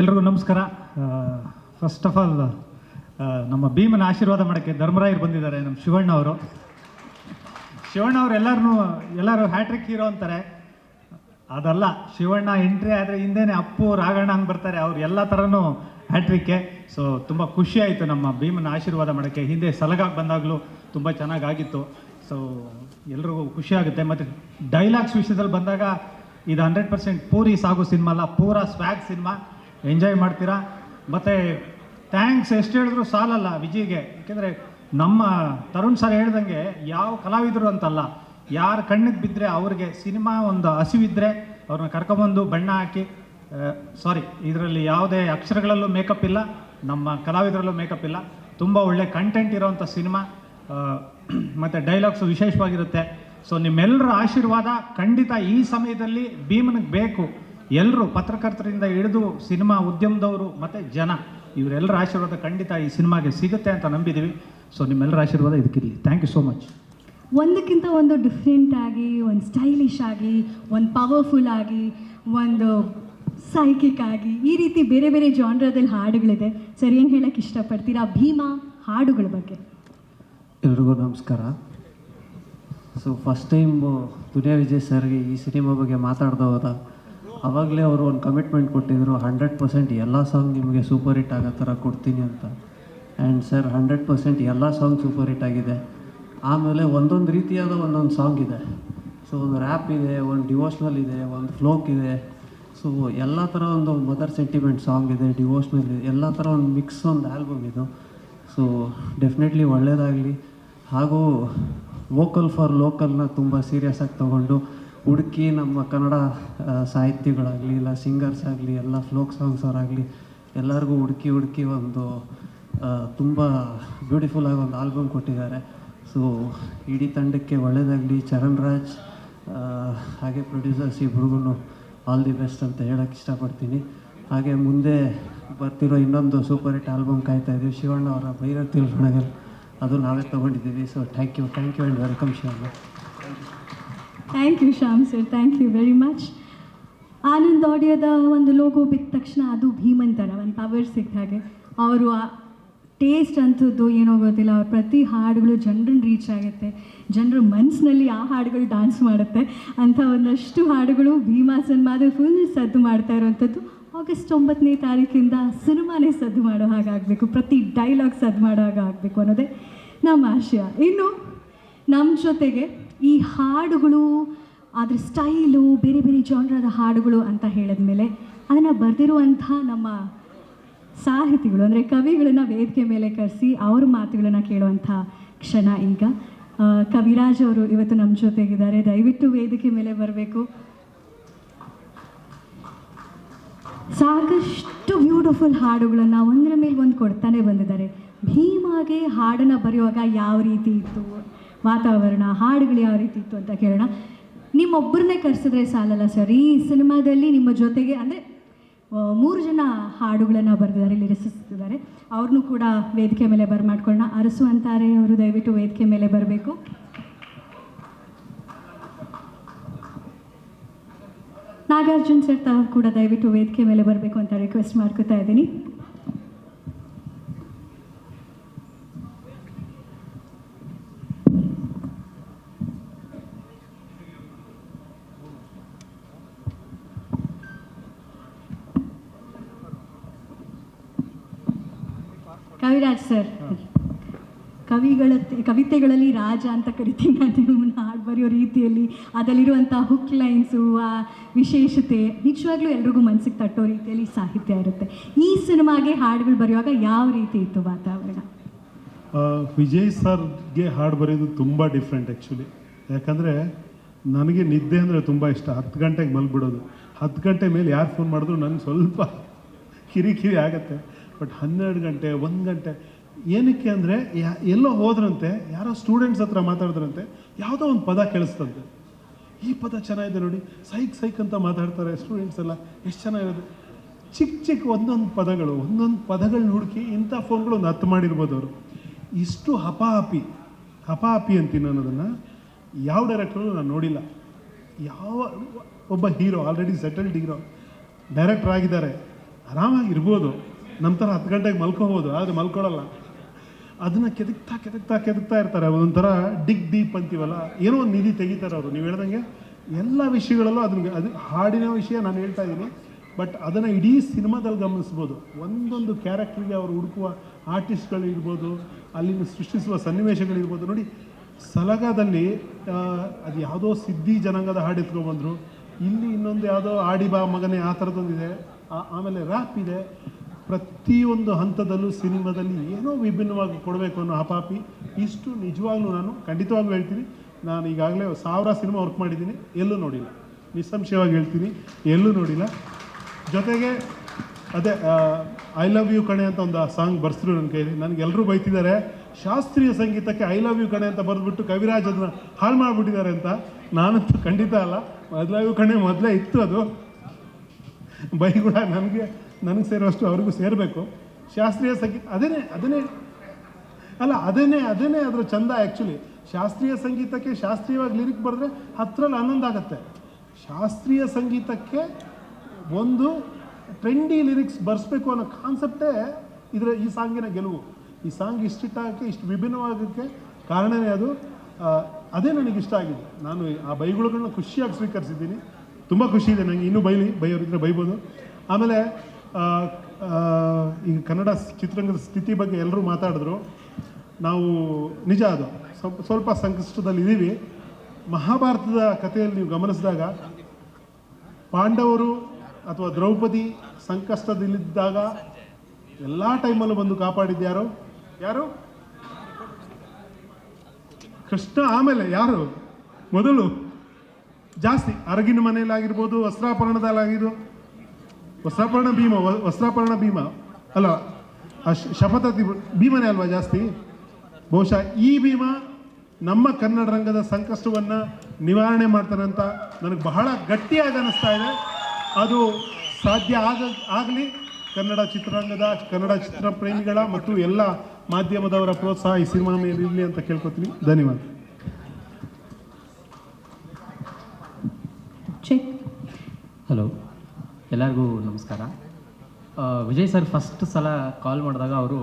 ಎಲ್ರಿಗೂ ನಮಸ್ಕಾರ. First of all ನಮ್ಮ ಭೀಮನ ಆಶೀರ್ವಾದ ಮಾಡೋಕ್ಕೆ ಧರ್ಮರಾಯರು ಬಂದಿದ್ದಾರೆ, ನಮ್ಮ ಶಿವಣ್ಣ ಅವರು. ಶಿವಣ್ಣ ಅವ್ರು ಎಲ್ಲರೂ ಎಲ್ಲರೂ ಹ್ಯಾಟ್ರಿಕ್ ಹೀರೋ ಅಂತಾರೆ. ಅದಲ್ಲ, ಶಿವಣ್ಣ ಎಂಟ್ರಿ ಆದರೆ ಹಿಂದೆನೇ ಅಪ್ಪು, ರಾಘಣ್ಣ ಹಂಗೆ ಬರ್ತಾರೆ. ಅವ್ರು ಎಲ್ಲ ಥರನೂ ಹ್ಯಾಟ್ರಿಕ್ಕೆ ಸೊ ತುಂಬ ಖುಷಿ ಆಯಿತು ನಮ್ಮ ಭೀಮನ ಆಶೀರ್ವಾದ ಮಾಡೋಕ್ಕೆ. ಹಿಂದೆ ಸಲಗಾಗಿ ಬಂದಾಗಲೂ ತುಂಬ ಚೆನ್ನಾಗಾಗಿತ್ತು. ಸೊ ಎಲ್ರಿಗೂ ಖುಷಿ ಆಗುತ್ತೆ. ಮತ್ತು ಡೈಲಾಗ್ಸ್ ವಿಷಯದಲ್ಲಿ ಬಂದಾಗ ಇದು ಹಂಡ್ರೆಡ್ ಪರ್ಸೆಂಟ್ ಪೂರಿ ಸಾಗು ಸಿನಿಮಾ ಅಲ್ಲ, ಪೂರ ಸ್ವ್ಯಾಗ್ ಸಿನಿಮಾ. ಎಂಜಾಯ್ ಮಾಡ್ತೀರಾ? ಮತ್ತು ಥ್ಯಾಂಕ್ಸ್, ಎಷ್ಟು ಹೇಳಿದ್ರು ಸಾಲಲ್ಲ ವಿಜಿಗೆ. ಯಾಕೆಂದರೆ ನಮ್ಮ ತರುಣ್ ಸರ್ ಹೇಳ್ದಂಗೆ ಯಾವ ಕಲಾವಿದರು ಅಂತಲ್ಲ, ಯಾರು ಕಣ್ಣಿಗೆ ಬಿದ್ದರೆ ಅವ್ರಿಗೆ ಸಿನಿಮಾ ಒಂದು ಹಸಿವಿದ್ದರೆ ಅವ್ರನ್ನ ಕರ್ಕೊಂಬಂದು ಬಣ್ಣ ಹಾಕಿ ಸಾರಿ ಇದರಲ್ಲಿ ಯಾವುದೇ ಅಕ್ಷರಗಳಲ್ಲೂ ಮೇಕಪ್ ಇಲ್ಲ, ನಮ್ಮ ಕಲಾವಿದರಲ್ಲೂ ಮೇಕಪ್ ಇಲ್ಲ. ತುಂಬ ಒಳ್ಳೆ ಕಂಟೆಂಟ್ ಇರೋವಂಥ ಸಿನಿಮಾ ಮತ್ತು ಡೈಲಾಗ್ಸು ವಿಶೇಷವಾಗಿರುತ್ತೆ. ಸೊ ನಿಮ್ಮೆಲ್ಲರ ಆಶೀರ್ವಾದ ಖಂಡಿತ ಈ ಸಮಯದಲ್ಲಿ ಭೀಮನಿಗೆ ಬೇಕು. ಎಲ್ಲರೂ ಪತ್ರಕರ್ತರಿಂದ ಹಿಡಿದು ಸಿನಿಮಾ ಉದ್ಯಮದವರು ಮತ್ತು ಜನ ಇವರೆಲ್ಲರ ಆಶೀರ್ವಾದ ಖಂಡಿತ ಈ ಸಿನಿಮಾಗೆ ಸಿಗುತ್ತೆ ಅಂತ ನಂಬಿದ್ದೀವಿ ಸೊ ನಿಮ್ಮೆಲ್ಲರ ಆಶೀರ್ವಾದ ಇದಕ್ಕಿರಲಿ. ಥ್ಯಾಂಕ್ ಯು ಸೋ ಮಚ್ ಒಂದಕ್ಕಿಂತ ಒಂದು ಡಿಫ್ರೆಂಟ್ ಆಗಿ ಒಂದು ಸ್ಟೈಲಿಶ್ ಆಗಿ ಒಂದು ಪವರ್ಫುಲ್ ಆಗಿ ಒಂದು ಸೈಕಿಕ್ ಆಗಿ ಈ ರೀತಿ ಬೇರೆ ಬೇರೆ ಜಾನ್ರದಲ್ಲಿ ಹಾಡುಗಳಿದೆ. ಸರ್ ಏನು ಹೇಳಕ್ಕೆ ಇಷ್ಟಪಡ್ತೀರಾ? ಭೀಮಾ ಹಾಡುಗಳ ಬಗ್ಗೆ. ಎಲ್ರಿಗೂ ನಮಸ್ಕಾರ. So first time Duniya Vijay ಸರ್ಗೆ ಈ ಸಿನಿಮಾ ಬಗ್ಗೆ ಮಾತಾಡ್ದ ಹೋದ ಆವಾಗಲೇ ಅವರು ಒಂದು ಕಮಿಟ್ಮೆಂಟ್ ಕೊಟ್ಟಿದ್ದರು ಹಂಡ್ರೆಡ್ ಪರ್ಸೆಂಟ್ ಎಲ್ಲ ಸಾಂಗ್ ನಿಮಗೆ ಸೂಪರ್ ಹಿಟ್ ಆಗೋ ಥರ ಕೊಡ್ತೀನಿ ಅಂತ. ಆ್ಯಂಡ್ ಸರ್ ಹಂಡ್ರೆಡ್ ಪರ್ಸೆಂಟ್ ಎಲ್ಲ ಸಾಂಗ್ ಸೂಪರ್ ಹಿಟ್ ಆಗಿದೆ. ಆಮೇಲೆ ಒಂದೊಂದು ರೀತಿಯಾದ ಒಂದೊಂದು ಸಾಂಗ್ ಇದೆ. ಸೊ ಒಂದು ರ್ಯಾಪ್ ಇದೆ, ಒಂದು ಡಿವೋಷ್ನಲ್ ಇದೆ, ಒಂದು ಫ್ಲೋಕ್ ಇದೆ. ಸೊ ಎಲ್ಲ ಥರ ಒಂದು ಮದರ್ ಸೆಂಟಿಮೆಂಟ್ ಸಾಂಗ್ ಇದೆ ಡಿವೋಷ್ನಲ್ ಇದೆ, ಎಲ್ಲ ಥರ ಒಂದು ಮಿಕ್ಸ್ ಒಂದು ಆಲ್ಬಮ್ ಇದು. ಸೊ ಡೆಫಿನೆಟ್ಲಿ ಒಳ್ಳೆಯದಾಗಲಿ ಹಾಗೂ ವೋಕಲ್ ಫಾರ್ ಲೋಕಲ್ನ ತುಂಬ ಸೀರಿಯಸ್ ಆಗಿ ತೊಗೊಂಡು ಹುಡುಕಿ ನಮ್ಮ ಕನ್ನಡ ಸಾಹಿತ್ಯಗಳಾಗಲಿ ಸಾಹಿತಿಗಳಾಗಲಿ ಇಲ್ಲ ಸಿಂಗರ್ಸ್ ಆಗಲಿ, ಎಲ್ಲ ಫ್ಲೋಕ್ ಸಾಂಗ್ಸ್ ಅವರಾಗಲಿ, ಎಲ್ಲರಿಗೂ ಹುಡುಕಿ ಹುಡುಕಿ ಒಂದು ತುಂಬ ಬ್ಯೂಟಿಫುಲ್ ಆಗಿ ಒಂದು ಆಲ್ಬಮ್ ಕೊಟ್ಟಿದ್ದಾರೆ. ಸೊ ಇಡೀ ತಂಡಕ್ಕೆ ಒಳ್ಳೆಯದಾಗಲಿ ಚರಣ್ ರಾಜ್ ಹಾಗೆ ಪ್ರೊಡ್ಯೂಸರ್ಸ್ ಇಬ್ರಿಗೂ ಆಲ್ ದಿ ಬೆಸ್ಟ್ ಅಂತ ಹೇಳೋಕ್ಕೆ ಇಷ್ಟಪಡ್ತೀನಿ. ಹಾಗೆ ಮುಂದೆ ಬರ್ತಿರೋ ಇನ್ನೊಂದು ಸೂಪರ್ ಹಿಟ್ ಆಲ್ಬಮ್ ಕಾಯ್ತಾ ಇದ್ದೀವಿ ಶಿವಣ್ಣ ಅವರ ಭೈರವ್ ತಿಳ್ಕೊಂಡಾಗಲ್ ಅದು ನಾವೇ ತೊಗೊಂಡಿದ್ದೀವಿ. So thank you thank you and welcome Shivanna. Thank you Shyam sir thank you very much Anand ಆಡಿಯೋದ ಒಂದು ಲೋಗೋ ಬಿದ್ದ ತಕ್ಷಣ ಅದು ಭೀಮನ್ ಒಂದು ಪವರ್ ಸಿಕ್ಕ ಹಾಗೆ. ಅವರು ಟೇಸ್ಟ್ ಅಂಥದ್ದು ಏನೋ ಗೊತ್ತಿಲ್ಲ, ಅವ್ರ ಪ್ರತಿ ಹಾಡುಗಳು ಜನರನ್ನ ರೀಚ್ ಆಗುತ್ತೆ. ಜನರ ಮನಸ್ಸಿನಲ್ಲಿ ಆ ಹಾಡುಗಳು ಡಾನ್ಸ್ ಮಾಡುತ್ತೆ. ಅಂಥ ಒಂದಷ್ಟು ಹಾಡುಗಳು ಭೀಮಾ ಸಿನಿಮಾದ ಫುಲ್ ಸದ್ದು ಮಾಡ್ತಾ ಇರೋವಂಥದ್ದು. ಆಗಸ್ಟ್ ಒಂಬತ್ತನೇ ತಾರೀಕಿಂದ ಸಿನಿಮಾನೇ ಸದ್ದು ಮಾಡೋ ಹಾಗಾಗಬೇಕು ಪ್ರತಿ ಡೈಲಾಗ್ ಸದ್ದು ಮಾಡೋ ಹಾಗಾಗಬೇಕು ಅನ್ನೋದೇ ನಮ್ಮ ಆಶಯ. ಇನ್ನು ನಮ್ಮ ಜೊತೆಗೆ ಈ ಹಾಡುಗಳು ಅದ್ರ ಸ್ಟೈಲು ಬೇರೆ ಬೇರೆ ಜಾನ್ರದ ಹಾಡುಗಳು ಅಂತ ಹೇಳಿದ್ಮೇಲೆ ಅದನ್ನು ಬರೆದಿರುವಂಥ ನಮ್ಮ ಸಾಹಿತಿಗಳು, ಅಂದರೆ ಕವಿಗಳನ್ನ ವೇದಿಕೆ ಮೇಲೆ ಕರೆಸಿ ಅವ್ರ ಮಾತುಗಳನ್ನು ಕೇಳುವಂಥ ಕ್ಷಣ ಈಗ. ಕವಿರಾಜ್ ಅವರು ಇವತ್ತು ನಮ್ಮ ಜೊತೆಗಿದ್ದಾರೆ. ದಯವಿಟ್ಟು ವೇದಿಕೆ ಮೇಲೆ ಬರಬೇಕು. ಸಾಕಷ್ಟು ಬ್ಯೂಟಿಫುಲ್ ಹಾಡುಗಳನ್ನು ಒಂದರ ಮೇಲೆ ಒಂದು ಕೊಡ್ತಾನೆ ಬಂದಿದ್ದಾರೆ. ಭೀಮಾಗೆ ಹಾಡನ್ನು ಬರೆಯುವಾಗ ಯಾವ ರೀತಿ ಇತ್ತು? ವಾತಾವರಣ, ಹಾಡುಗಳು ಯಾವ ರೀತಿ ಇತ್ತು ಅಂತ ಕೇಳೋಣ. ನಿಮ್ಮೊಬ್ಬರನ್ನೇ ಕರೆಸಿದ್ರೆ ಸಾಲಲ್ಲ ಸರ್ ಈ ಸಿನಿಮಾದಲ್ಲಿ ನಿಮ್ಮ ಜೊತೆಗೆ ಅಂದರೆ ಮೂರು ಜನ ಹಾಡುಗಳನ್ನು ಬರೆದಿದ್ದಾರೆ, ಇಲ್ಲಿ ರಚಿಸ್ತಿದ್ದಾರೆ. ಅವ್ರನ್ನೂ ಕೂಡ ವೇದಿಕೆ ಮೇಲೆ ಬರ್ಮಾಡ್ಕೊಳ್ಳೋಣ. ಅರಸು ಅಂತಾರೆ ಅವರು, ದಯವಿಟ್ಟು ವೇದಿಕೆ ಮೇಲೆ ಬರಬೇಕು. ನಾಗಾರ್ಜುನ್ ಸರ್ ತಾವು ಕೂಡ ದಯವಿಟ್ಟು ವೇದಿಕೆ ಮೇಲೆ ಬರಬೇಕು ಅಂತ ರಿಕ್ವೆಸ್ಟ್ ಮಾಡ್ಕೋತಾ ಇದ್ದೀನಿ. ಕವಿರಾಜ್ ಸರ್, ಕವಿಗಳ, ಕವಿತೆಗಳಲ್ಲಿ ರಾಜ ಅಂತ ಕರಿತೀನಿ ನಾನು, ನಿಮ್ಮನ್ನು ಹಾಡು ಬರೆಯೋ ರೀತಿಯಲ್ಲಿ. ಅದರಲ್ಲಿರುವಂಥ ಹುಕ್ ಲೈನ್ಸು ಆ ವಿಶೇಷತೆ, ನಿಜವಾಗ್ಲೂ ಎಲ್ರಿಗೂ ಮನಸ್ಸಿಗೆ ತಟ್ಟೋ ರೀತಿಯಲ್ಲಿ ಸಾಹಿತ್ಯ ಇರುತ್ತೆ. ಈ ಸಿನಿಮಾಗೆ ಹಾಡುಗಳು ಬರೆಯುವಾಗ ಯಾವ ರೀತಿ ಇತ್ತು ವಾತಾವರಣ? ವಿಜಯ್ ಸರ್ಗೆ ಹಾಡು ಬರೆಯೋದು ತುಂಬ ಡಿಫ್ರೆಂಟ್ ಆ್ಯಕ್ಚುಲಿ ಯಾಕಂದರೆ ನನಗೆ ನಿದ್ದೆ ಅಂದರೆ ತುಂಬ ಇಷ್ಟ. ಹತ್ತು ಗಂಟೆಗೆ ಮಲ್ಬಿಡೋದು ಹತ್ತು ಗಂಟೆ ಮೇಲೆ ಯಾರು ಫೋನ್ ಮಾಡಿದ್ರು ನನಗೆ ಸ್ವಲ್ಪ ಕಿರಿಕಿರಿ ಆಗುತ್ತೆ. ಬಟ್ ಹನ್ನೆರಡು ಗಂಟೆ, ಒಂದು ಗಂಟೆ, ಏನಕ್ಕೆ ಅಂದರೆ ಯಾ, ಎಲ್ಲೋ ಹೋದ್ರಂತೆ, ಯಾರೋ ಸ್ಟೂಡೆಂಟ್ಸ್ ಹತ್ರ ಮಾತಾಡಿದ್ರಂತೆ, ಯಾವುದೋ ಒಂದು ಪದ ಕೇಳಿಸ್ತಂತೆ ಈ ಪದ ಚೆನ್ನಾಗಿದೆ ನೋಡಿ, ಸೈಕ್ ಸೈಕ್ ಅಂತ ಮಾತಾಡ್ತಾರೆ ಸ್ಟೂಡೆಂಟ್ಸ್ ಎಲ್ಲ, ಎಷ್ಟು ಚೆನ್ನಾಗಿರೋದು ಚಿಕ್ಕ ಚಿಕ್ಕ ಒಂದೊಂದು ಪದಗಳು ಒಂದೊಂದು ಪದಗಳು ಹುಡುಕಿ ಇಂಥ ಫೋನ್ಗಳು ಒಂದು ಹತ್ತು ಮಾಡಿರ್ಬೋದು ಅವರು. ಇಷ್ಟು ಹಪಾಹಪಿ ಹಪಾಹಪಿ ಅಂತೀನಿ ನಾನು ಅದನ್ನು. ಯಾವ ಡೈರೆಕ್ಟ್ರು ನಾನು ನೋಡಿಲ್ಲ. ಯಾವ, ಒಬ್ಬ hero already settled hero director ಆಗಿದ್ದಾರೆ. ಆರಾಮಾಗಿ ಇರ್ಬೋದು ನಮ್ಮ ಥರ ಹತ್ತು ಗಂಟೆಗೆ ಮಲ್ಕೋಬೋದು, ಆದರೆ ಮಲ್ಕೊಳ್ಳಲ್ಲ ಅದನ್ನು ಕೆದಕ್ತಾ ಕೆದಕ್ತಾ ಕೆದಕ್ತಾ ಇರ್ತಾರೆ. ಒಂಥರ ಡಿಗ್ ಡೀಪ್ ಅಂತೀವಲ್ಲ, ಏನೋ ಒಂದು ನಿಧಿ ತೆಗಿತಾರೆ ಅವರು. ನೀವು ಹೇಳ್ದಂಗೆ ಎಲ್ಲ ವಿಷಯಗಳಲ್ಲೂ ಅದನ್ನ ಅದು ಹಾಡಿನ ವಿಷಯ ನಾನು ಹೇಳ್ತಾ ಇದ್ದೀನಿ ಬಟ್ ಅದನ್ನು ಇಡೀ ಸಿನಿಮಾದಲ್ಲಿ ಗಮನಿಸ್ಬೋದು. ಒಂದೊಂದು ಕ್ಯಾರೆಕ್ಟ್ರಿಗೆ ಅವರು ಹುಡುಕುವ ಆರ್ಟಿಸ್ಟ್ಗಳಿರ್ಬೋದು ಅಲ್ಲಿನ ಸೃಷ್ಟಿಸುವ ಸನ್ನಿವೇಶಗಳಿರ್ಬೋದು ನೋಡಿ, ಸಲಗದಲ್ಲಿ ಅದು ಯಾವುದೋ ಸಿದ್ಧಿ ಜನಾಂಗದ ಹಾಡು ಎತ್ಕೊಂಡ್ಬಂದರು ಇಲ್ಲಿ ಇನ್ನೊಂದು ಯಾವುದೋ ಆಡಿ ಬಾ ಮಗನೇ ಆ ಥರದೊಂದಿದೆ. ಆ- ಆಮೇಲೆ ರ್ಯಾಪ್ ಇದೆ. ಪ್ರತಿಯೊಂದು ಹಂತದಲ್ಲೂ ಸಿನಿಮಾದಲ್ಲಿ ಏನೋ ವಿಭಿನ್ನವಾಗಿ ಕೊಡಬೇಕು ಅನ್ನೋ ಹಪಾಪಿ ಇಷ್ಟು ನಿಜವಾಗ್ಲೂ ನಾನು ಖಂಡಿತವಾಗ್ಲೂ ಹೇಳ್ತೀನಿ. ನಾನು ಈಗಾಗಲೇ ಸಾವಿರ ಸಿನಿಮಾ ವರ್ಕ್ ಮಾಡಿದ್ದೀನಿ. ಎಲ್ಲೂ ನೋಡಿಲ್ಲ. ನಿಸ್ಸಂಶಯವಾಗಿ ಹೇಳ್ತೀನಿ. ಎಲ್ಲೂ ನೋಡಿಲ್ಲ. ಜೊತೆಗೆ ಅದೇ ಐ ಲವ್ ಯು ಕಣೆ ಅಂತ ಒಂದು ಸಾಂಗ್ ಬರ್ಸಿದ್ರು ನನ್ನ ಕೈಲಿ ನನಗೆ ಎಲ್ಲರೂ ಬೈತಿದ್ದಾರೆ. ಶಾಸ್ತ್ರೀಯ ಸಂಗೀತಕ್ಕೆ ಐ ಲವ್ ಯು ಕಣೆ ಅಂತ ಬರೆದ್ಬಿಟ್ಟು ಕವಿರಾಜ್ ಅದನ್ನ ಹಾಳು ಮಾಡಿಬಿಟ್ಟಿದ್ದಾರೆ ಅಂತ. ನಾನಂತೂ ಖಂಡಿತ ಅಲ್ಲ. ಐ ಲವ್ ಯು ಕಣೆ ಮೊದಲೇ ಇತ್ತು ಅದು. ಬೈ ಕೂಡ ನನಗೆ ನನಗೆ ಸೇರೋಷ್ಟು ಅವ್ರಿಗೂ ಸೇರಬೇಕು. ಶಾಸ್ತ್ರೀಯ ಸಂಗೀತ ಅದೇನೇ ಅದನ್ನೇ, ಅಲ್ಲ ಅದೇನೇ ಅದನ್ನೇ ಅದರ ಚಂದ ಆ್ಯಕ್ಚುಲಿ ಶಾಸ್ತ್ರೀಯ ಸಂಗೀತಕ್ಕೆ ಶಾಸ್ತ್ರೀಯವಾಗಿ ಲಿರಿಕ್ ಬರೆದ್ರೆ ಹತ್ತರಲ್ಲಿ ಹನ್ನೊಂದು ಆಗುತ್ತೆ. ಶಾಸ್ತ್ರೀಯ ಸಂಗೀತಕ್ಕೆ ಒಂದು ಟ್ರೆಂಡಿ ಲಿರಿಕ್ಸ್ ಬರೆಸ್ಬೇಕು ಅನ್ನೋ ಕಾನ್ಸೆಪ್ಟೇ ಇದರ ಈ ಸಾಂಗಿನ ಗೆಲುವು. ಈ ಸಾಂಗ್ ಇಷ್ಟಿಟ್ಟಾಗಕ್ಕೆ ಇಷ್ಟು ವಿಭಿನ್ನವಾಗಕ್ಕೆ ಕಾರಣವೇ ಅದು. ಅದೇ ನನಗೆ ಇಷ್ಟ ಆಗಿದೆ. ನಾನು ಆ ಬೈಗುಳುಗಳನ್ನ ಖುಷಿಯಾಗಿ ಸ್ವೀಕರಿಸಿದ್ದೀನಿ. ತುಂಬ ಖುಷಿ ಇದೆ ನನಗೆ ಇನ್ನೂ ಬೈಲಿ, ಬೈಯೋರಿದ್ರೆ ಬೈಬೋದು. ಆಮೇಲೆ ಈಗ ಕನ್ನಡ ಚಿತ್ರರಂಗದ ಸ್ಥಿತಿ ಬಗ್ಗೆ ಎಲ್ಲರೂ ಮಾತಾಡಿದ್ರು. ನಾವು ನಿಜ ಅದು. ಸ್ವಲ್ಪ ಸ್ವಲ್ಪ ಸಂಕಷ್ಟದಲ್ಲಿ ಇದ್ದೀವಿ ಮಹಾಭಾರತದ ಕಥೆಯಲ್ಲಿ ನೀವು ಗಮನಿಸಿದಾಗ ಪಾಂಡವರು ಅಥವಾ ದ್ರೌಪದಿ ಸಂಕಷ್ಟದಲ್ಲಿದ್ದಾಗ ಎಲ್ಲ ಟೈಮಲ್ಲೂ ಬಂದು ಕಾಪಾಡಿದ್ಯಾರು ಯಾರು? ಕೃಷ್ಣ ಆಮೇಲೆ ಯಾರು? ಮೊದಲು ಜಾಸ್ತಿ ಅರಗಿನ ಮನೆಯಲ್ಲಾಗಿರ್ಬೋದು, ವಸ್ತ್ರಾಪರಣದಲ್ಲಾಗಿದ್ದು. ವಸ್ತ್ರಾಪರಣ ಭೀಮ ವ- ವಸ್ತ್ರಾಪರಣ ಭೀಮ. ಅಲ್ಲ ಶಪಥ ಭೀಮನೇ ಅಲ್ವಾ ಜಾಸ್ತಿ? ಬಹುಶಃ ಈ ಭೀಮ ನಮ್ಮ ಕನ್ನಡ ರಂಗದ ಸಂಕಷ್ಟವನ್ನು ನಿವಾರಣೆ ಮಾಡ್ತಾನೆ ಅಂತ ನನಗೆ ಬಹಳ ಗಟ್ಟಿಯಾಗಿ ಅನ್ನಿಸ್ತಾ ಇದೆ. ಅದು ಸಾಧ್ಯ ಆಗ ಆಗಲಿ ಕನ್ನಡ ಚಿತ್ರರಂಗದ ಕನ್ನಡ ಚಿತ್ರ ಪ್ರೇಮಿಗಳ ಮತ್ತು ಎಲ್ಲ ಮಾಧ್ಯಮದವರ ಪ್ರೋತ್ಸಾಹ ಈ ಸಿನಿಮಾ ಮೇಲೆ ಇರಲಿ ಅಂತ ಕೇಳ್ಕೊತೀನಿ. ಧನ್ಯವಾದ. ಹಲೋ ಎಲ್ಲರಿಗೂ ನಮಸ್ಕಾರ. ವಿಜಯ್ ಸರ್ ಫಸ್ಟ್ ಸಲ ಕಾಲ್ ಮಾಡಿದಾಗ ಅವರು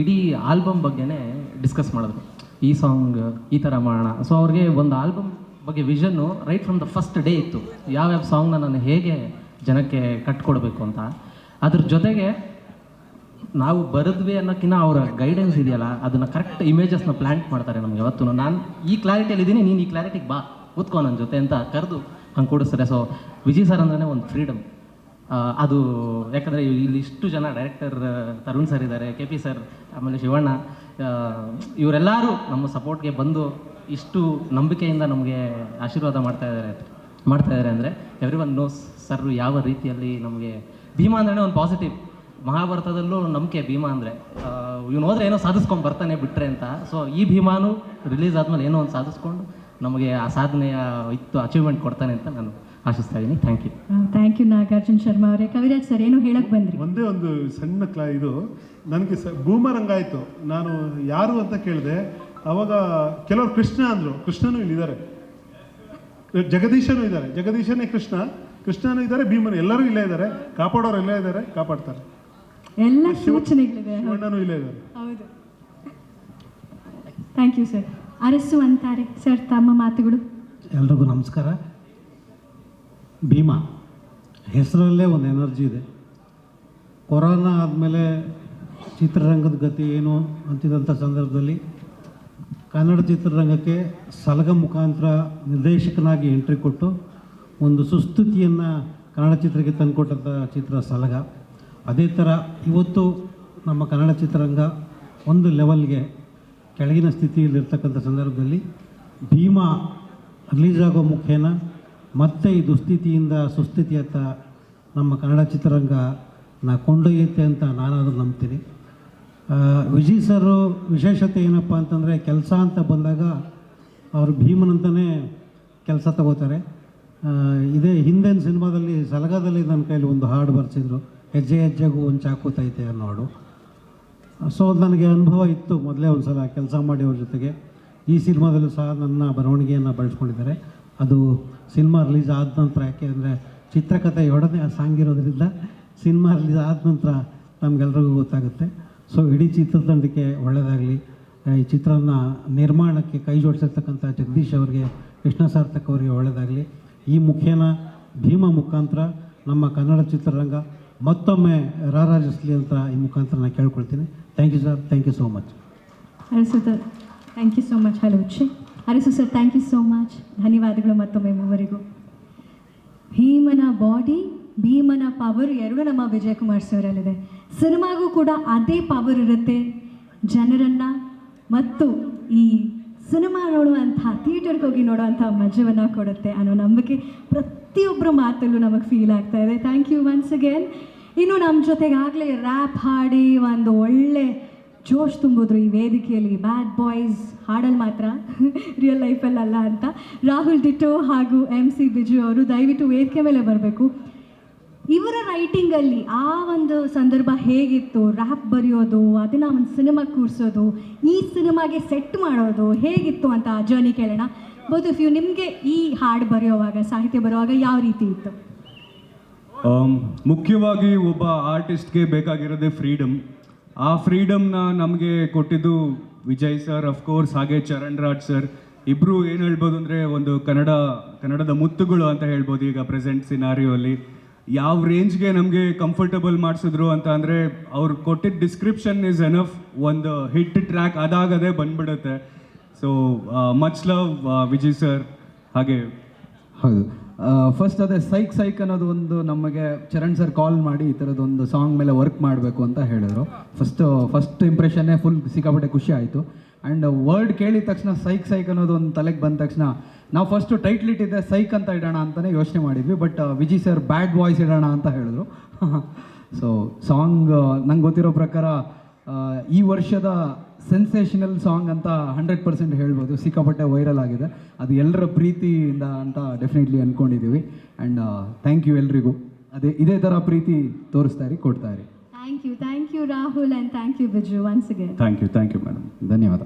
ಇಡೀ ಆಲ್ಬಮ್ ಬಗ್ಗೆನೇ ಡಿಸ್ಕಸ್ ಮಾಡಿದ್ರು. ಈ ಸಾಂಗ್ ಈ ಥರ ಮಾಡೋಣ. ಸೊ ಅವ್ರಿಗೆ ಒಂದು ಆಲ್ಬಮ್ ಬಗ್ಗೆ vision right from the first day ಇತ್ತು. ಯಾವ್ಯಾವ ಸಾಂಗ್ನ ನಾನು ಹೇಗೆ ಜನಕ್ಕೆ ಕಟ್ಕೊಡ್ಬೇಕು ಅಂತ. ಅದ್ರ ಜೊತೆಗೆ ನಾವು ಬರೆದ್ವಿ ಅನ್ನೋಕ್ಕಿಂತ ಅವರ ಗೈಡೆನ್ಸ್ ಇದೆಯಲ್ಲ, ಅದನ್ನು ಕರೆಕ್ಟ್ ಇಮೇಜಸ್ನ ಪ್ಲ್ಯಾಂಟ್ ಮಾಡ್ತಾರೆ ನಮ್ಗೆ ಯಾವತ್ತೂ ನಾನು ಈ ಕ್ಲಾರಿಟಿಯಲ್ಲಿ ಇದ್ದೀನಿ ನೀನು ಈ ಕ್ಲಾರಿಟಿಗೆ ಬಾ, ಕೂತ್ಕೊ ನನ್ನ ಜೊತೆ ಅಂತ ಕರೆದು ಹಂಗೆ ಕೂಡಿಸ್ತಾರೆ. ಸೊ ವಿಜಯ್ ಸರ್ ಅಂದ್ರೆ ಒಂದು ಫ್ರೀಡಮ್ ಅದು ಯಾಕಂದರೆ ಇಲ್ಲಿ ಇಷ್ಟು ಜನ ಡೈರೆಕ್ಟರ್ ತರುಣ್ ಸರ್ ಇದ್ದಾರೆ ಕೆ ಪಿ ಸರ್ ಆಮೇಲೆ ಶಿವಣ್ಣ ಇವರೆಲ್ಲರೂ ನಮ್ಮ ಸಪೋರ್ಟ್ಗೆ ಬಂದು ಇಷ್ಟು ನಂಬಿಕೆಯಿಂದ ನಮಗೆ ಆಶೀರ್ವಾದ ಮಾಡ್ತಾ ಇದ್ದಾರೆ ಮಾಡ್ತಾ ಇದ್ದಾರೆ ಅಂದರೆ ಎವ್ರಿ ಒನ್ ನೋಸ್ ಸರ್ ಯಾವ ರೀತಿಯಲ್ಲಿ ನಮಗೆ ಭೀಮಾ ಅಂದ್ರೆ ಒಂದು ಪಾಸಿಟಿವ್ ಮಹಾಭಾರತದಲ್ಲೂ ನಂಬಿಕೆ ಭೀಮಾ ಅಂದರೆ. ಇವನು ಹೋದ್ರೆ ಏನೋ ಸಾಧಿಸ್ಕೊಂಡು ಬರ್ತಾನೆ ಬಿಟ್ರೆ ಅಂತ. ಸೊ ಈ ಭೀಮಾನು ರಿಲೀಸ್ ಆದಮೇಲೆ ಏನೋ ಒಂದು ಸಾಧಿಸ್ಕೊಂಡು ನಮಗೆ ಆ ಸಾಧನೆಯ ಇತ್ತು ಅಚೀವ್ಮೆಂಟ್ ಕೊಡ್ತಾನೆ ಅಂತ ನಾನು ಆಶಿಸ್ತಾ ಇದ್ದೀನಿ thank you thank you Nagarjun Sharma ಅವರೇ. ಕವಿರಾಜ್ ಸರ್ ಏನು ಹೇಳಕ್ ಬಂದ್ರಿ? ಒಂದೇ ಒಂದು ಸಣ್ಣ ಕ್ಲಾ ಇದು. ನನಗೆ ಸ ಬೂಮರಂಗ ಆಯಿತು. ನಾನು ಯಾರು ಅಂತ ಕೇಳಿದೆ. ಅವಾಗ ಕೆಲವರು ಕೃಷ್ಣ ಅಂದರು. ಕೃಷ್ಣನೂ ಇಲ್ಲಿದ್ದಾರೆ. ಜಗದೀಶನು ಇದ್ದಾರೆ. ಜಗದೀಶನೇ ಕೃಷ್ಣ. ಕೃಷ್ಣನೂ ಇದ್ದಾರೆ ಭೀಮನು. ಎಲ್ಲರೂ ಇಲ್ಲೇ ಇದ್ದಾರೆ. ಕಾಪಾಡೋರು ಎಲ್ಲೇ ಇದ್ದಾರೆ ಕಾಪಾಡ್ತಾರೆ. ಎಲ್ಲ ಸೂಚನೆಗಳಿದೆ. ಶಿವಣ್ಣನೂ ಇಲ್ಲೇ ಇದ್ದಾರೆ. ಹೌದು. ಥ್ಯಾಂಕ್ ಯು ಸರ್ ಅರಸು ಅಂತಾರೆ ಸರ್ ತಮ್ಮ ಮಾತುಗಳು. ಎಲ್ರಿಗೂ ನಮಸ್ಕಾರ. ಭೀಮಾ. ಹೆಸರಲ್ಲೇ ಒಂದು ಎನರ್ಜಿ ಇದೆ. ಕೊರೋನಾ ಆದಮೇಲೆ ಚಿತ್ರರಂಗದ ಗತಿ ಏನು ಅಂತಿದ್ದಂಥ ಸಂದರ್ಭದಲ್ಲಿ ಕನ್ನಡ ಚಿತ್ರರಂಗಕ್ಕೆ ಸಲಗ ಮುಖಾಂತರ ನಿರ್ದೇಶಕನಾಗಿ ಎಂಟ್ರಿ ಕೊಟ್ಟು ಒಂದು ಸುಸ್ಥಿತಿಯನ್ನು ಕನ್ನಡ ಚಿತ್ರಕ್ಕೆ ತಂದುಕೊಟ್ಟಂಥ ಚಿತ್ರ ಸಲಗ. ಅದೇ ಥರ ಇವತ್ತು ನಮ್ಮ ಕನ್ನಡ ಚಿತ್ರರಂಗ ಒಂದು ಲೆವೆಲ್ಗೆ ಕೆಳಗಿನ ಸ್ಥಿತಿಯಲ್ಲಿರ್ತಕ್ಕಂಥ ಸಂದರ್ಭದಲ್ಲಿ ಭೀಮಾ ರಿಲೀಸ್ ಆಗೋ ಮುಖೇನ ಮತ್ತೆ ಈ ದುಸ್ಥಿತಿಯಿಂದ ಸುಸ್ಥಿತಿಯತ್ತ ನಮ್ಮ ಕನ್ನಡ ಚಿತ್ರರಂಗ ನಾ ಕೊಂಡೊಯ್ಯುತ್ತೆ ಅಂತ ನಾನಾದರೂ ನಂಬ್ತೀನಿ. ವಿಜಯ್ ಸರು ವಿಶೇಷತೆ ಏನಪ್ಪ ಅಂತಂದರೆ ಕೆಲಸ ಅಂತ ಬಂದಾಗ ಅವರು ಭೀಮನಂತಲೇ ಕೆಲಸ ತಗೋತಾರೆ. ಇದೇ ಹಿಂದಿನ ಸಿನಿಮಾದಲ್ಲಿ ಸಲಗದಲ್ಲಿ ನನ್ನ ಕೈಲಿ ಒಂದು ಹಾಡು ಬರ್ಸಿದ್ರು. ಹೆಜ್ಜೆ ಹೆಜ್ಜೆಗೂ ಒಂದು ಚಾಕೂತೈತೆ ಅನ್ನೋ ಹಾಡು. ಸೊ ನನಗೆ ಅನುಭವ ಇತ್ತು ಮೊದಲೇ ಒಂದು ಸಲ ಕೆಲಸ ಮಾಡಿ ಅವ್ರ ಜೊತೆಗೆ. ಈ ಸಿನಿಮಾದಲ್ಲೂ ಸಹ ನನ್ನ ಬರವಣಿಗೆಯನ್ನು ಬಳಸ್ಕೊಂಡಿದ್ದಾರೆ. ಅದು ಸಿನಿಮಾ ರಿಲೀಸ್ ಆದ ನಂತರ ಯಾಕೆ ಅಂದರೆ ಚಿತ್ರಕಥೆ ಎರಡನೇ ಸಾಂಗ್ ಇರೋದ್ರಿಂದ ಸಿನಿಮಾ ರಿಲೀಸ್ ಆದ ನಂತರ ನಮಗೆಲ್ರಿಗೂ ಗೊತ್ತಾಗುತ್ತೆ. ಸೊ ಇಡೀ ಚಿತ್ರತಂಡಕ್ಕೆ ಒಳ್ಳೆಯದಾಗಲಿ ಈ ಚಿತ್ರನ ನಿರ್ಮಾಣಕ್ಕೆ ಕೈ ಜೋಡಿಸಿರ್ತಕ್ಕಂಥ ಜಗದೀಶ್ ಅವರಿಗೆ, ಕೃಷ್ಣ ಸಾರ್ಥಕ್ ಅವರಿಗೆ ಒಳ್ಳೆಯದಾಗಲಿ ಈ ಮುಖೇನ ಭೀಮಾ ಮುಖಾಂತರ ನಮ್ಮ ಕನ್ನಡ ಚಿತ್ರರಂಗ ಮತ್ತೊಮ್ಮೆ ರಾರಾಜಿಸಲಿ ಅಂತ ಈ ಮುಖಾಂತರ ನಾನು ಕೇಳ್ಕೊಳ್ತೀನಿ. Thank you sir thank you so much sir thank you so much hello Arasu sir thank you so much ಧನ್ಯವಾದಗಳು ಮತ್ತೊಮ್ಮೆ ಮೂವರಿಗೂ. ಭೀಮನ ಬಾಡಿ ಭೀಮನ ಪವರ್ ಎರಡೂ ನಮ್ಮ ವಿಜಯ್ ಕುಮಾರ್ ಸರಲ್ಲಿದೆ ಸಿನಿಮಾಗೂ ಕೂಡ ಅದೇ ಪವರ್ ಇರುತ್ತೆ ಜನರನ್ನು ಮತ್ತು ಈ ಸಿನಿಮಾ ನೋಡುವಂಥ ಥಿಯೇಟರ್ಗೆ ಹೋಗಿ ನೋಡುವಂಥ ಮಜವನ್ನು ಕೊಡುತ್ತೆ ಅನ್ನೋ ನಂಬಿಕೆ ಪ್ರತಿಯೊಬ್ಬರ ಮಾತಲ್ಲೂ ನಮಗೆ ಫೀಲ್ ಆಗ್ತಾ ಇದೆ. ಥ್ಯಾಂಕ್ ಯು ಒನ್ಸ್ ಅಗೇನ್ ಇನ್ನು ನಮ್ಮ ಜೊತೆಗಾಗಲೇ ರ್ಯಾಪ್ ಹಾಡಿ ಒಂದು ಒಳ್ಳೆ ಜೋಶ್ ತುಂಬಿದ್ರು ಈ ವೇದಿಕೆಯಲ್ಲಿ ಬ್ಯಾಡ್ ಬಾಯ್ಸ್ ಹಾಡಲ್ಲಿ ಮಾತ್ರ ರಿಯಲ್ ಲೈಫಲ್ಲಲ್ಲ ಅಂತ. ರಾಹುಲ್ ಡಿಟೋ ಹಾಗೂ ಎಂ ಸಿ ಬಿಜು ಅವರು ದಯವಿಟ್ಟು ವೇದಿಕೆ ಮೇಲೆ ಬರಬೇಕು. ಇವರ ರೈಟಿಂಗಲ್ಲಿ ಆ ಒಂದು ಸಂದರ್ಭ ಹೇಗಿತ್ತು? ರ್ಯಾಪ್ ಬರೆಯೋದು ಅದನ್ನು ಒಂದು ಸಿನಿಮಾ ಕೂರಿಸೋದು ಈ ಸಿನಿಮಾಗೆ ಸೆಟ್ ಮಾಡೋದು ಹೇಗಿತ್ತು ಅಂತ ಆ ಜರ್ನಿ ಕೇಳೋಣ. ಬೋತ್ ಇಫ್ ಯು ನಿಮಗೆ ಈ ಹಾಡು ಬರೆಯೋವಾಗ ಸಾಹಿತ್ಯ ಬರೆಯುವಾಗ ಯಾವ ರೀತಿ ಇತ್ತು? ಆಮ್, ಮುಖ್ಯವಾಗಿ ಒಬ್ಬ ಆರ್ಟಿಸ್ಟ್ಗೆ ಬೇಕಾಗಿರೋದೇ ಫ್ರೀಡಮ್ ಆ ಫ್ರೀಡಮ್ನ ನಮಗೆ ಕೊಟ್ಟಿದ್ದು ವಿಜಯ್ ಸರ್ ಅಫ್ಕೋರ್ಸ್ ಹಾಗೆ ಚರಣ್ ರಾಜ್ ಸರ್ ಇಬ್ಬರು ಏನು ಹೇಳ್ಬೋದು ಅಂದರೆ ಒಂದು ಕನ್ನಡ, ಕನ್ನಡದ ಮುತ್ತುಗಳು ಅಂತ ಹೇಳ್ಬೋದು ಈಗ ಪ್ರೆಸೆಂಟ್ ಸಿನಾರಿಯೋಲಿ ಯಾವ ರೇಂಜ್ಗೆ ನಮಗೆ ಕಂಫರ್ಟಬಲ್ ಮಾಡಿಸಿದ್ರು ಅಂತ ಅಂದರೆ ಅವ್ರು ಕೊಟ್ಟಿದ್ದ ಡಿಸ್ಕ್ರಿಪ್ಷನ್ ಇಸ್ ಎನಫ್ ಒಂದು ಹಿಟ್ ಟ್ರ್ಯಾಕ್ ಅದಾಗದೇ ಬಂದ್ಬಿಡುತ್ತೆ. So much love Vijay sir ಹಾಗೆ. ಹೌದು. ಫಸ್ಟ್ ಅದೇ ಸೈಕ್ ಸೈಕ್ ಅನ್ನೋದು ಒಂದು ನಮಗೆ ಚರಣ್ ಸರ್ ಕಾಲ್ ಮಾಡಿ ಈ ಥರದೊಂದು ಸಾಂಗ್ ಮೇಲೆ ವರ್ಕ್ ಮಾಡಬೇಕು ಅಂತ ಹೇಳಿದರು. ಫಸ್ಟ್ ಫಸ್ಟ್ ಇಂಪ್ರೆಷನ್ನೇ ಫುಲ್ ಸಿಕ್ಕಾಪಟ್ಟೆ ಖುಷಿ ಆಯಿತು. ಆ್ಯಂಡ್ ವರ್ಡ್ ಕೇಳಿದ ತಕ್ಷಣ ಸೈಕ್ ಸೈಕ್ ಅನ್ನೋದು ಒಂದು ತಲೆಗೆ ಬಂದ ತಕ್ಷಣ ನಾವು ಫಸ್ಟು ಟೈಟ್ಲ್ ಇಟ್ಟಿದ್ದೆ ಸೈಕ್ ಅಂತ ಇಡೋಣ ಅಂತಲೇ ಯೋಚನೆ ಮಾಡಿದ್ವಿ but Viji sir bad voice ಇಡೋಣ ಅಂತ ಹೇಳಿದ್ರು. ಸೊ ಸಾಂಗ್ ನಂಗೆ ಗೊತ್ತಿರೋ ಪ್ರಕಾರ ಈ ವರ್ಷದ ಸೆನ್ಸೇಷನಲ್ ಸಾಂಗ್ ಅಂತ ಹಂಡ್ರೆಡ್ ಪರ್ಸೆಂಟ್ ಹೇಳ್ಬೋದು. ಸಿಕ್ಕಾಪಟ್ಟೆ ವೈರಲ್ ಆಗಿದೆ. ಅದು ಎಲ್ಲರ ಪ್ರೀತಿಯಿಂದ ಅಂತ ಡೆಫಿನೆಟ್ಲಿ ಅಂದ್ಕೊಂಡಿದ್ದೀವಿ ಆ್ಯಂಡ್ ಥ್ಯಾಂಕ್ ಯು ಎಲ್ರಿಗೂ. ಅದೇ ಇದೇ ಥರ ಪ್ರೀತಿ ತೋರಿಸ್ತಾ ಇರಿ ಕೊಡ್ತಾ ಇರಿ. Thank you thank you Rahul and thank you Biju once again thank you thank you madam ಧನ್ಯವಾದ.